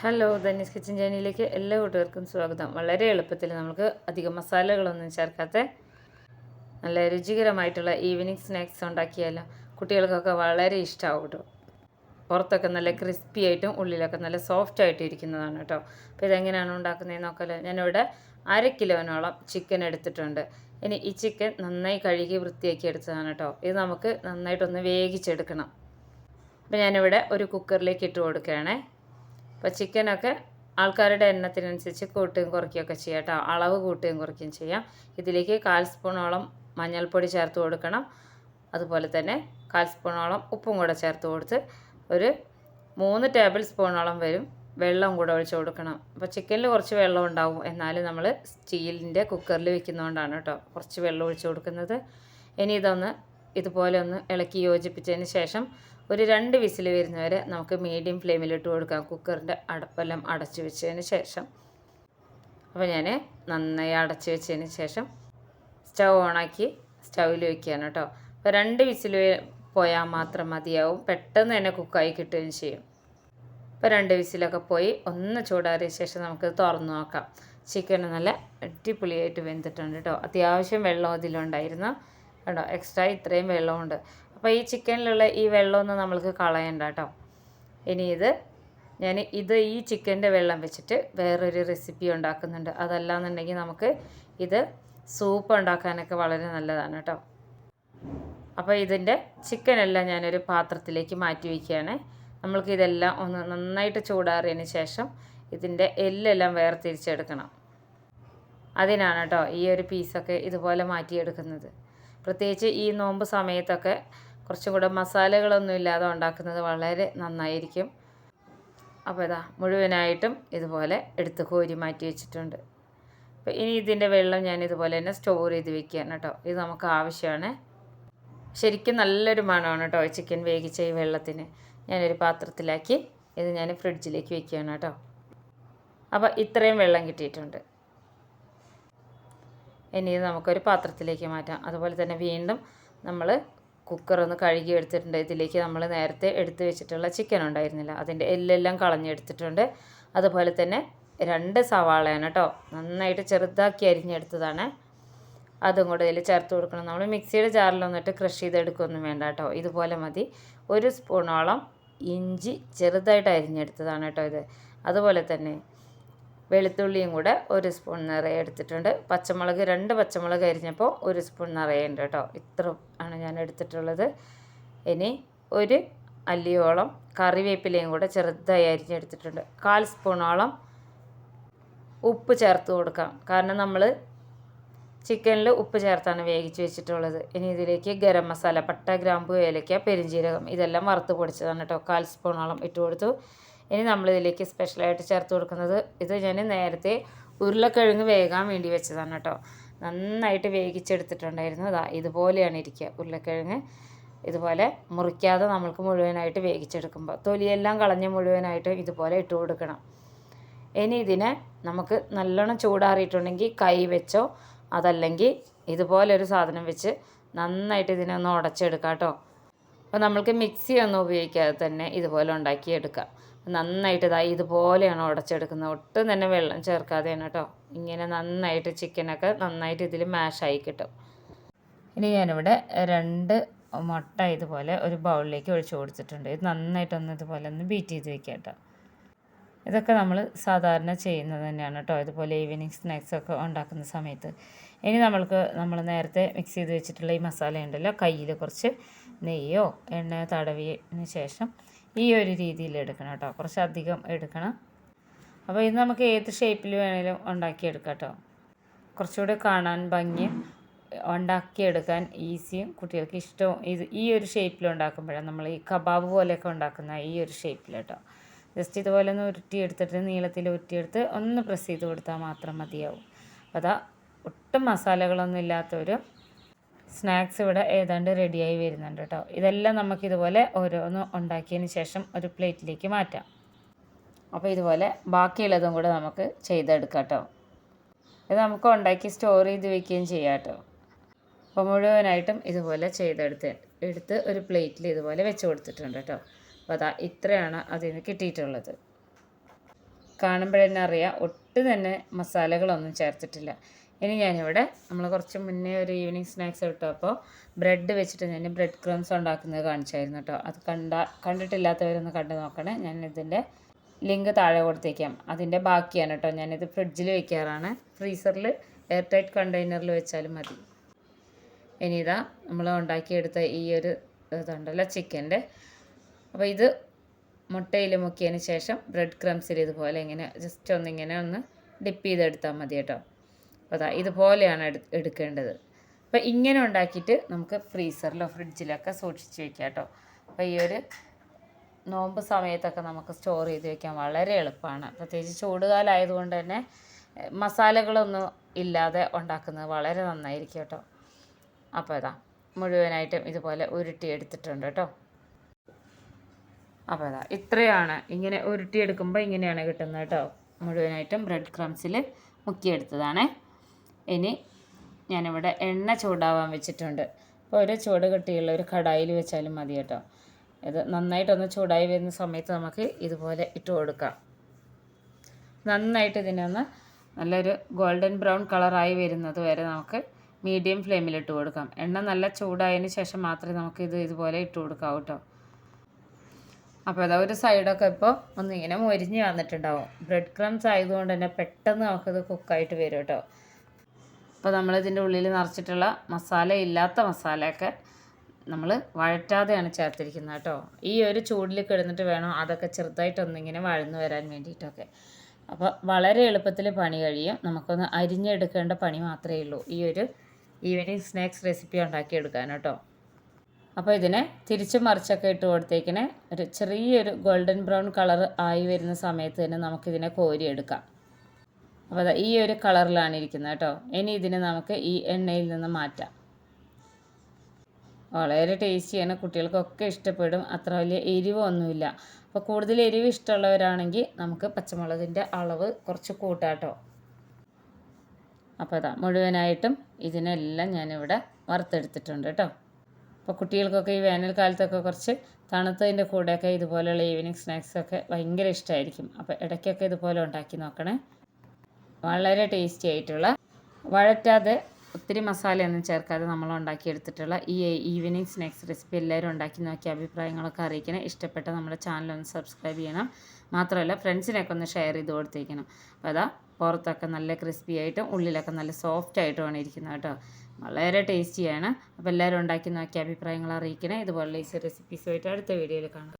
Hello Dhani's kitchen ജേണിയിലേക്ക് എല്ലാ കൂട്ടുകാർക്കും സ്വാഗതം. വളരെ എളുപ്പത്തിൽ നമുക്ക് അധികം മസാലകളൊന്നും ചേർക്കാത്ത നല്ല രുചികരമായിട്ടുള്ള ഈവനിങ് സ്നാക്സ് ഉണ്ടാക്കിയാലോ. കുട്ടികൾക്കൊക്കെ വളരെ ഇഷ്ടമാവും കേട്ടോ. പുറത്തൊക്കെ നല്ല ക്രിസ്പി ആയിട്ടും ഉള്ളിലൊക്കെ നല്ല സോഫ്റ്റ് ആയിട്ട് ഇരിക്കുന്നതാണ് കേട്ടോ. അപ്പോൾ ഇതെങ്ങനെയാണ് ഉണ്ടാക്കുന്നതെന്ന് നോക്കാമല്ലോ ഞാനിവിടെ അര കിലോനോളം ചിക്കൻ എടുത്തിട്ടുണ്ട്. ഇനി ഈ ചിക്കൻ നന്നായി കഴുകി വൃത്തിയാക്കി എടുത്തതാണ് കേട്ടോ. ഇത് നമുക്ക് നന്നായിട്ടൊന്ന് വേവിച്ചെടുക്കണം. അപ്പോൾ ഞാനിവിടെ ഒരു കുക്കറിലേക്ക് ഇട്ട് കൊടുക്കുകയാണേ. അപ്പോൾ ചിക്കനൊക്കെ ആൾക്കാരുടെ എണ്ണത്തിനനുസരിച്ച് കൂട്ടുകയും കുറയ്ക്കുകയൊക്കെ ചെയ്യാം കേട്ടോ. അളവ് കൂട്ടുകയും കുറയ്ക്കുകയും ചെയ്യാം. ഇതിലേക്ക് കാൽ സ്പൂണോളം മഞ്ഞൾപ്പൊടി ചേർത്ത് കൊടുക്കണം. അതുപോലെ തന്നെ കാൽ സ്പൂണോളം ഉപ്പും കൂടെ ചേർത്ത് കൊടുത്ത് ഒരു മൂന്ന് ടേബിൾ സ്പൂണോളം വരും വെള്ളം കൂടെ ഒഴിച്ച് കൊടുക്കണം. അപ്പോൾ ചിക്കനിൽ കുറച്ച് വെള്ളം ഉണ്ടാവും. എന്നാലും നമ്മൾ സ്റ്റീലിന്റെ കുക്കറിൽ വെക്കുന്നതുകൊണ്ടാണ് കേട്ടോ കുറച്ച് വെള്ളം ഒഴിച്ച് കൊടുക്കുന്നത്. ഇനി ഇതൊന്ന് ഇതുപോലെ ഒന്ന് ഇളക്കി യോജിപ്പിച്ചതിന് ശേഷം ഒരു രണ്ട് വിസിൽ വരുന്നവരെ നമുക്ക് മീഡിയം ഫ്ലെയിമിലിട്ട് കൊടുക്കാം. കുക്കറിന്റെ അടപ്പെല്ലാം അടച്ചു വെച്ചതിന് ശേഷം. അപ്പോൾ ഞാൻ നന്നായി അടച്ചു വെച്ചതിന് ശേഷം സ്റ്റൗ ഓണാക്കി സ്റ്റൗവിൽ വെക്കുകയാണ് കേട്ടോ അപ്പോൾ രണ്ട് വിസിൽ പോയാൽ മാത്രം മതിയാവും. പെട്ടെന്ന് തന്നെ കുക്കായി കിട്ടുകയും ചെയ്യും. ഇപ്പോൾ രണ്ട് വിസിലൊക്കെ പോയി ഒന്ന് ചൂടാറിയ ശേഷം നമുക്ക് തുറന്നു നോക്കാം. ചിക്കൻ നല്ല അടിപൊളിയായിട്ട് വെന്തിട്ടുണ്ട് കേട്ടോ അത്യാവശ്യം വെള്ളം അതിലുണ്ടായിരുന്നു കേട്ടോ എക്സ്ട്രാ ഇത്രയും വെള്ളമുണ്ട്. അപ്പോൾ ഈ ചിക്കനിലുള്ള ഈ വെള്ളമൊന്നും നമ്മൾക്ക് കളയണ്ട കേട്ടോ ഇനി ഇത് ഞാൻ ഇത് ഈ ചിക്കന്റെ വെള്ളം വെച്ചിട്ട് വേറൊരു റെസിപ്പി ഉണ്ടാക്കുന്നുണ്ട്. അതല്ലാന്നുണ്ടെങ്കിൽ നമുക്ക് ഇത് സൂപ്പ് ഉണ്ടാക്കാനൊക്കെ വളരെ നല്ലതാണ് കേട്ടോ അപ്പോൾ ഇതിന്റെ ചിക്കനെല്ലാം ഞാനൊരു പാത്രത്തിലേക്ക് മാറ്റി വയ്ക്കുകയാണ് നമ്മൾക്ക് ഇതെല്ലാം ഒന്ന് നന്നായിട്ട് ചൂടാറിയതിന് ശേഷം ഇതിന്റെ എല്ലെല്ലാം വേർതിരിച്ചെടുക്കണം. അതിനാണ് കേട്ടോ ഈ ഒരു പീസൊക്കെ ഇതുപോലെ മാറ്റിയെടുക്കുന്നത്. പ്രത്യേകിച്ച് ഈ നോമ്പ് സമയത്തൊക്കെ കുറച്ചും കൂടെ മസാലകളൊന്നും ഇല്ലാതെ ഉണ്ടാക്കുന്നത് വളരെ നന്നായിരിക്കും. അപ്പോൾ ഇതാ മുഴുവനായിട്ടും ഇതുപോലെ എടുത്ത് കോരി മാറ്റി വെച്ചിട്ടുണ്ട്. അപ്പോൾ ഇനി ഇതിന്റെ വെള്ളം ഞാൻ ഇതുപോലെ തന്നെ സ്റ്റോർ ചെയ്ത് വെക്കുകയാണ് കേട്ടോ. ഇത് നമുക്ക് ആവശ്യമാണ്. ശരിക്കും നല്ലൊരു മണമാണ് കേട്ടോ ചിക്കൻ വേവിച്ച ഈ വെള്ളത്തിന്. ഞാനൊരു പാത്രത്തിലാക്കി ഇത് ഞാൻ ഫ്രിഡ്ജിലേക്ക് വെക്കുകയാണ് കേട്ടോ. അപ്പോൾ ഇത്രയും വെള്ളം കിട്ടിയിട്ടുണ്ട്. ഇനി ഇത് നമുക്കൊരു പാത്രത്തിലേക്ക് മാറ്റാം. അതുപോലെ തന്നെ വീണ്ടും നമ്മൾ കുക്കർ ഒന്ന് കഴുകി എടുത്തിട്ടുണ്ട് ഇതിലേക്ക് നമ്മൾ നേരത്തെ എടുത്തു വെച്ചിട്ടുള്ള ചിക്കൻ ഉണ്ടായിരുന്നില്ല. അതിന്റെ എല്ലെല്ലാം കളഞ്ഞെടുത്തിട്ടുണ്ട്. അതുപോലെ തന്നെ രണ്ട് സവാളയാണ് കേട്ടോ. നന്നായിട്ട് ചെറുതാക്കി അരിഞ്ഞെടുത്തതാണ്. അതും കൂടെ ഇതിൽ ചേർത്ത് കൊടുക്കണം. നമ്മൾ മിക്സിയുടെ ജാറിൽ വന്നിട്ട് ക്രഷ് ചെയ്തെടുക്കുകയൊന്നും വേണ്ട കേട്ടോ. ഇതുപോലെ മതി. ഒരു സ്പൂണോളം ഇഞ്ചി ചെറുതായിട്ട് അരിഞ്ഞെടുത്തതാണ് കേട്ടോ ഇത്. അതുപോലെ തന്നെ വെളുത്തുള്ളിയും കൂടെ ഒരു സ്പൂൺ നിറയെ എടുത്തിട്ടുണ്ട്. പച്ചമുളക് രണ്ട് പച്ചമുളക് അരിഞ്ഞപ്പോൾ ഒരു സ്പൂൺ നിറയെ ഉണ്ട് കേട്ടോ. ഇത്ര ആണ് ഞാൻ എടുത്തിട്ടുള്ളത്. ഇനി ഒരു അല്ലിയോളം കറിവേപ്പിലയും കൂടെ ചെറുതായി അരിഞ്ഞെടുത്തിട്ടുണ്ട്. കാൽ സ്പൂണോളം ഉപ്പ് ചേർത്ത് കൊടുക്കാം. കാരണം നമ്മൾ ചിക്കനിൽ ഉപ്പ് ചേർത്താണ് വേവിച്ച് വെച്ചിട്ടുള്ളത്. ഇനി ഇതിലേക്ക് ഗരം മസാല പട്ട ഗ്രാമ്പു ഏലക്ക പെരിഞ്ജീരകം ഇതെല്ലാം വറുത്ത് പൊടിച്ചതാണ് കേട്ടോ. കാൽ സ്പൂണോളം ഇട്ട് കൊടുത്തു. ഇനി നമ്മളിതിലേക്ക് സ്പെഷ്യലായിട്ട് ചേർത്ത് കൊടുക്കുന്നത് ഇത് ഞാൻ നേരത്തെ ഉരുളക്കിഴങ്ങ് വേകാൻ വേണ്ടി വെച്ചതാണ് കേട്ടോ. നന്നായിട്ട് വേവിച്ചെടുത്തിട്ടുണ്ടായിരുന്നു. അതാ ഇതുപോലെയാണ് ഇരിക്കുക ഉരുളക്കിഴങ്ങ്. ഇതുപോലെ മുറിക്കാതെ നമ്മൾക്ക് മുഴുവനായിട്ട് വേവിച്ചെടുക്കുമ്പോൾ തൊലിയെല്ലാം കളഞ്ഞ് മുഴുവനായിട്ട് ഇതുപോലെ ഇട്ട് കൊടുക്കണം. ഇനി ഇതിനെ നമുക്ക് നല്ലോണം ചൂടാറിയിട്ടുണ്ടെങ്കിൽ കൈ വെച്ചോ അതല്ലെങ്കിൽ ഇതുപോലെ ഒരു സാധനം വെച്ച് നന്നായിട്ട് ഇതിനെ ഒന്ന് ഉടച്ചെടുക്കാം കേട്ടോ. അപ്പോൾ നമ്മൾക്ക് മിക്സി ഒന്നും ഉപയോഗിക്കാതെ തന്നെ ഇതുപോലെ ഉണ്ടാക്കിയെടുക്കാം. നന്നായിട്ട് ഇതായി ഇതുപോലെയാണ് ഉടച്ചെടുക്കുന്നത്. ഒട്ടും തന്നെ വെള്ളം ചേർക്കാതെയാണ് കേട്ടോ. ഇങ്ങനെ നന്നായിട്ട് ചിക്കനൊക്കെ നന്നായിട്ട് ഇതിൽ മാഷായി കിട്ടും. ഇനി ഞാനിവിടെ രണ്ട് മുട്ട ഇതുപോലെ ഒരു ബൗളിലേക്ക് ഒഴിച്ചു കൊടുത്തിട്ടുണ്ട്. ഇത് നന്നായിട്ടൊന്ന് ഇതുപോലെ ഒന്ന് ബീറ്റ് ചെയ്ത് വെക്കാം കേട്ടോ. ഇതൊക്കെ നമ്മൾ സാധാരണ ചെയ്യുന്നത് തന്നെയാണ് കേട്ടോ. ഇതുപോലെ ഈവനിങ് സ്നാക്സ് ഒക്കെ ഉണ്ടാക്കുന്ന സമയത്ത്. ഇനി നമ്മൾക്ക് നമ്മൾ നേരത്തെ മിക്സ് ചെയ്ത് വെച്ചിട്ടുള്ള ഈ മസാല ഉണ്ടല്ലോ കയ്യിൽ കുറച്ച് നെയ്യോ എണ്ണ തടവിയതിന് ശേഷം ഈ ഒരു രീതിയിൽ എടുക്കണം കേട്ടോ. കുറച്ചധികം എടുക്കണം. അപ്പോൾ ഇത് നമുക്ക് ഏത് ഷേപ്പിൽ വേണേലും ഉണ്ടാക്കിയെടുക്കാം കേട്ടോ. കുറച്ചുകൂടെ കാണാൻ ഭംഗിയും ഉണ്ടാക്കിയെടുക്കാൻ ഈസിയും കുട്ടികൾക്ക് ഇഷ്ടവും ഇത് ഈ ഒരു ഷേപ്പിൽ ഉണ്ടാക്കുമ്പോഴാണ് നമ്മൾ ഈ കബാബ് പോലെയൊക്കെ ഉണ്ടാക്കുന്ന ഈ ഒരു ഷേപ്പിൽ കേട്ടോ. ജസ്റ്റ് ഇതുപോലെ ഒന്ന് ഉരുട്ടിയെടുത്തിട്ട് നീളത്തിൽ ഉരുട്ടിയെടുത്ത് ഒന്ന് പ്രസ് ചെയ്ത് കൊടുത്താൽ മാത്രം മതിയാവും. അപ്പോൾ അതാ ഒട്ടും മസാലകളൊന്നും ഇല്ലാത്തൊരു സ്നാക്സ് ഇവിടെ ഏതാണ്ട് റെഡിയായി വരുന്നുണ്ട് കേട്ടോ. ഇതെല്ലാം നമുക്കിതുപോലെ ഓരോന്ന് ഉണ്ടാക്കിയതിന് ശേഷം ഒരു പ്ലേറ്റിലേക്ക് മാറ്റാം. അപ്പോൾ ഇതുപോലെ ബാക്കിയുള്ളതും കൂടെ നമുക്ക് ചെയ്തെടുക്കാം കേട്ടോ. ഇത് നമുക്ക് ഉണ്ടാക്കി സ്റ്റോർ ചെയ്ത് വെക്കുകയും ചെയ്യാം കേട്ടോ. അപ്പോൾ മുഴുവനായിട്ടും ഇതുപോലെ ചെയ്തെടുത്ത് എടുത്ത് ഒരു പ്ലേറ്റിൽ ഇതുപോലെ വെച്ച് കൊടുത്തിട്ടുണ്ട് കേട്ടോ. അപ്പോൾ അതാ ഇത്രയാണ് അതിൽ നിന്ന് കിട്ടിയിട്ടുള്ളത്. കാണുമ്പോഴെന്നറിയാം ഒട്ടും തന്നെ മസാലകളൊന്നും ചേർത്തിട്ടില്ല. ഇനി ഞാനിവിടെ നമ്മൾ കുറച്ച് മുന്നേ ഒരു ഈവനിങ് സ്നാക്സ് ഇട്ടപ്പോൾ ബ്രെഡ് വെച്ചിട്ട് ഞാൻ ബ്രെഡ് ക്രംസ് ഉണ്ടാക്കുന്നത് കാണിച്ചായിരുന്നു കേട്ടോ അത് കണ്ട കണ്ടിട്ടില്ലാത്തവരൊന്ന് കണ്ടു നോക്കണേ. ഞാൻ ഇതിന്റെ ലിങ്ക് താഴെ കൊടുത്തേക്കാം. അതിന്റെ ബാക്കിയാണ് കേട്ടോ ഞാനിത് ഫ്രിഡ്ജിൽ വെക്കാറാണ്. ഫ്രീസറിൽ എയർ ടൈറ്റ് കണ്ടെയ്നറിൽ വെച്ചാലും മതി. ഇനി ഇതാ നമ്മൾ ഉണ്ടാക്കിയെടുത്ത ഈ ഒരു ഇതുണ്ടല്ലോ ചിക്കന്റെ അപ്പോൾ ഇത് മുട്ടയിൽ മുക്കിയതിന് ശേഷം ബ്രെഡ് ക്രംസിൽ ഇതുപോലെ ഇങ്ങനെ ജസ്റ്റ് ഒന്നിങ്ങനെ ഒന്ന് ഡിപ്പ് ചെയ്തെടുത്താൽ മതി കേട്ടോ അപ്പോൾ അതാ ഇതുപോലെയാണ് എടു എടുക്കേണ്ടത്. അപ്പോൾ ഇങ്ങനെ ഉണ്ടാക്കിയിട്ട് നമുക്ക് ഫ്രീസറിലോ ഫ്രിഡ്ജിലൊക്കെ സൂക്ഷിച്ച് വെക്കാം കേട്ടോ അപ്പോൾ ഈ ഒരു നോമ്പ് സമയത്തൊക്കെ നമുക്ക് സ്റ്റോർ ചെയ്ത് വെക്കാൻ വളരെ എളുപ്പമാണ്. പ്രത്യേകിച്ച് ചൂടുകാലമായതുകൊണ്ട് തന്നെ മസാലകളൊന്നും ഇല്ലാതെ ഉണ്ടാക്കുന്നത് വളരെ നന്നായിരിക്കും കേട്ടോ. അപ്പോൾ ഇതാ മുഴുവനായിട്ടും ഇതുപോലെ ഉരുട്ടി എടുത്തിട്ടുണ്ട് കേട്ടോ. അപ്പോൾ ഇതാ ഇത്രയാണ്. ഇങ്ങനെ ഉരുട്ടിയെടുക്കുമ്പോൾ ഇങ്ങനെയാണ് കിട്ടുന്നത് കേട്ടോ. മുഴുവനായിട്ടും ബ്രെഡ് ക്രംസിൽ മുക്കിയെടുത്തതാണേ. ഇനി ഞാനിവിടെ എണ്ണ ചൂടാവാൻ വെച്ചിട്ടുണ്ട്. അപ്പോൾ ഒരു ചൂട് കട്ടിയുള്ള ഒരു കടായിൽ വെച്ചാലും മതി കേട്ടോ. ഇത് നന്നായിട്ടൊന്ന് ചൂടായി വരുന്ന സമയത്ത് നമുക്ക് ഇതുപോലെ ഇട്ട് കൊടുക്കാം. നന്നായിട്ട് ഇതിനൊന്ന് നല്ലൊരു ഗോൾഡൻ ബ്രൗൺ കളറായി വരുന്നത് വരെ നമുക്ക് മീഡിയം ഫ്ലെയിമിൽ ഇട്ട് കൊടുക്കാം. എണ്ണ നല്ല ചൂടായതിന് ശേഷം മാത്രമേ നമുക്ക് ഇത് ഇതുപോലെ ഇട്ട് കൊടുക്കാവൂ കേട്ടോ. അപ്പോൾ അതാ ഒരു സൈഡൊക്കെ ഇപ്പോൾ ഒന്നിങ്ങനെ മൊരിഞ്ഞ് വന്നിട്ടുണ്ടാവും. ബ്രെഡ് ക്രംസ് ആയതുകൊണ്ട് തന്നെ പെട്ടെന്ന് നമുക്കിത് കുക്കായിട്ട് വരും കേട്ടോ. അപ്പോൾ നമ്മളിതിന്റെ ഉള്ളിൽ നിറച്ചിട്ടുള്ള മസാല ഇല്ലാത്ത മസാലയൊക്കെ നമ്മൾ വഴറ്റാതെയാണ് ചേർത്തിരിക്കുന്നത് കേട്ടോ. ഈ ഒരു ചൂടിൽ കിടന്നിട്ട് വേണം അതൊക്കെ ചെറുതായിട്ടൊന്നിങ്ങനെ വഴന്ന് വരാൻ വേണ്ടിയിട്ടൊക്കെ. അപ്പോൾ വളരെ എളുപ്പത്തിൽ പണി കഴിയും. നമുക്കൊന്ന് അരിഞ്ഞെടുക്കേണ്ട പണി മാത്രമേ ഉള്ളൂ. ഈ ഒരു ഈവനിങ് സ്നാക്സ് റെസിപ്പി ഉണ്ടാക്കിയെടുക്കാൻ കേട്ടോ. അപ്പോൾ ഇതിനെ തിരിച്ചും മറിച്ചൊക്കെ ഇട്ട് കൊടുത്തേക്കിനെ ഒരു ചെറിയൊരു ഗോൾഡൻ ബ്രൗൺ കളർ ആയി വരുന്ന സമയത്ത് തന്നെ നമുക്കിതിനെ കോരിയെടുക്കാം. അപ്പോൾ ഈ ഒരു കളറിലാണ് ഇരിക്കുന്നത് കേട്ടോ. ഇനി ഇതിനെ നമുക്ക് ഈ എണ്ണയിൽ നിന്ന് മാറ്റാം. വളരെ ടേസ്റ്റിയാണ്. കുട്ടികൾക്കൊക്കെ ഇഷ്ടപ്പെടും. അത്ര വലിയ എരിവൊന്നുമില്ല അപ്പോൾ കൂടുതൽ എരിവ് ഇഷ്ടമുള്ളവരാണെങ്കിൽ നമുക്ക് പച്ചമുളകിന്റെ അളവ് കുറച്ച് കൂട്ടാട്ടോ അപ്പോൾ അതാ മുഴുവനായിട്ടും ഇതിനെല്ലാം ഞാനിവിടെ വറുത്തെടുത്തിട്ടുണ്ട് കേട്ടോ. അപ്പോൾ കുട്ടികൾക്കൊക്കെ ഈ വേനൽക്കാലത്തൊക്കെ കുറച്ച് തണുത്തതിന്റെ കൂടെയൊക്കെ ഇതുപോലെയുള്ള ഈവനിങ് സ്നാക്സൊക്കെ ഭയങ്കര ഇഷ്ടമായിരിക്കും അപ്പോൾ ഇടയ്ക്കൊക്കെ ഇതുപോലെ ഉണ്ടാക്കി നോക്കണേ. വളരെ ടേസ്റ്റി ആയിട്ടുള്ള വഴറ്റാതെ ഒത്തിരി മസാലയൊന്നും ചേർക്കാതെ നമ്മൾ ഉണ്ടാക്കിയെടുത്തിട്ടുള്ള ഈ ഈവനിങ് സ്നാക്സ് റെസിപ്പി എല്ലാവരും ഉണ്ടാക്കി നോക്കി അഭിപ്രായങ്ങളൊക്കെ അറിയിക്കണം. ഇഷ്ടപ്പെട്ട നമ്മുടെ ചാനൽ ഒന്ന് സബ്സ്ക്രൈബ് ചെയ്യണം. മാത്രമല്ല ഫ്രണ്ട്സിനൊക്കെ ഒന്ന് ഷെയർ ചെയ്ത് കൊടുത്തേക്കണം. അപ്പോൾ അതാ പുറത്തൊക്കെ നല്ല ക്രിസ്പി ആയിട്ടും ഉള്ളിലൊക്കെ നല്ല സോഫ്റ്റ് ആയിട്ടുമാണ് ഇരിക്കുന്നത് കേട്ടോ. വളരെ ടേസ്റ്റിയാണ് അപ്പോൾ എല്ലാവരും ഉണ്ടാക്കി നോക്കി അഭിപ്രായങ്ങൾ അറിയിക്കണേ. ഇതുപോലുള്ള ഈ റെസിപ്പീസുമായിട്ട് അടുത്ത വീഡിയോയിൽ കാണാം.